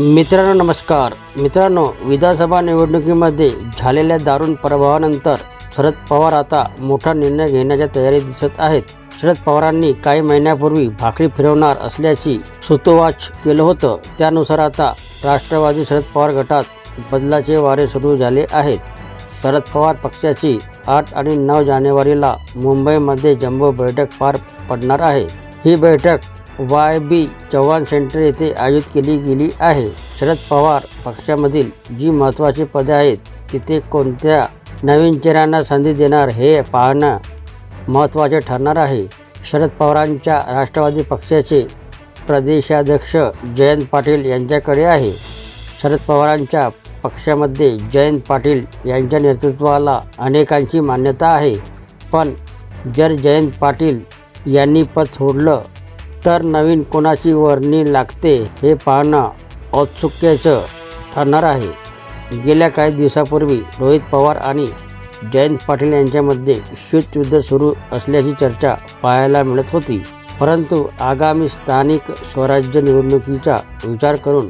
मित्रांनो नमस्कार. मित्रांनो विधानसभा निवडणुकीमध्ये झालेल्या दारुण प्रभावानंतर शरद पवार आता मोठा निर्णय घेण्याच्या तयारीत दिसत आहेत. शरद पवारांनी काही महिन्यापूर्वी भाकरी फिरवणार असल्याची सुतोवाच केलं होतं. त्यानुसार आता राष्ट्रवादी शरद पवार गटात बदलाचे वारे सुरू झाले आहेत. शरद पवार पक्षाची आठ आणि नऊ जानेवारीला मुंबईमध्ये जम्बो बैठक पार पडणार आहे. ही बैठक वाय बी चव्हाण सेंटर येथे आयोजित केली गेली आहे. शरद पवार पक्षामधील जी महत्त्वाची पदे आहेत तिथे कोणत्या नवीन चेहऱ्यांना संधी देणार हे पाहणं महत्त्वाचे ठरणार आहे. शरद पवारांच्या राष्ट्रवादी पक्षाचे प्रदेशाध्यक्ष जयंत पाटील यांच्याकडे आहे. शरद पवारांच्या पक्षामध्ये जयंत पाटील यांच्या नेतृत्वाला अनेकांची मान्यता आहे. पण जर जयंत पाटील यांनी पद सोडलं तर नवीन कोणाची वर्णी लागते हे पाहणं औत्सुक्याचं ठरणार आहे. गेल्या काही दिवसापूर्वी रोहित पवार आणि जयंत पाटील यांच्यामध्ये शीतयुद्ध सुरू असल्याची चर्चा पाहायला मिळत होती. परंतु आगामी स्थानिक स्वराज्य निवडणुकीचा विचार करून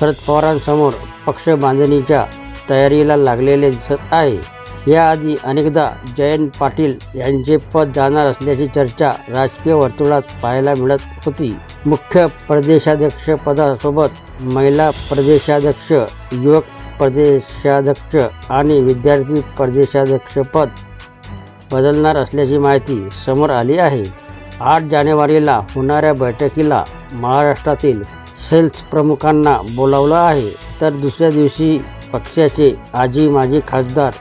शरद पवारांसमोर पक्ष बांधणीच्या तयारीला लागलेले दिसत आहे. याआधी अनेकदा जयंत पाटील यांचे पद जाणार असल्याची चर्चा राजकीय वर्तुळात पाहायला मिळत होती. मुख्य प्रदेशाध्यक्ष पदासोबत महिला प्रदेशाध्यक्ष युवक प्रदेशाध्यक्ष आणि विद्यार्थी प्रदेशाध्यक्ष पद बदलणार असल्याची माहिती समोर आली आहे. आठ जानेवारीला होणाऱ्या बैठकीला महाराष्ट्रातील सेल्स प्रमुखांना बोलावलं आहे. तर दुसऱ्या दिवशी पक्षाचे आजी माजी खासदार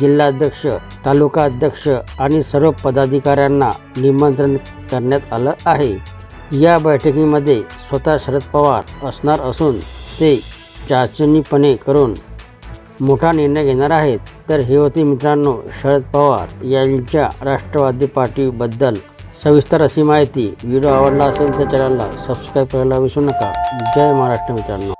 जिल्हाध्यक्ष तालुका अध्यक्ष आणि सर्व पदाधिकाऱ्यांना निमंत्रण करण्यात आलं आहे. या बैठकीमध्ये स्वतः शरद पवार असणार असून ते चाचणीपणे करून मोठा निर्णय घेणार आहेत. तर हे होते मित्रांनो शरद पवार यांच्या राष्ट्रवादी पार्टीबद्दल सविस्तर अशी माहिती. व्हिडिओ आवडला असेल तर चॅनलला सबस्क्राईब करायला विसरू नका. जय महाराष्ट्र मित्रांनो.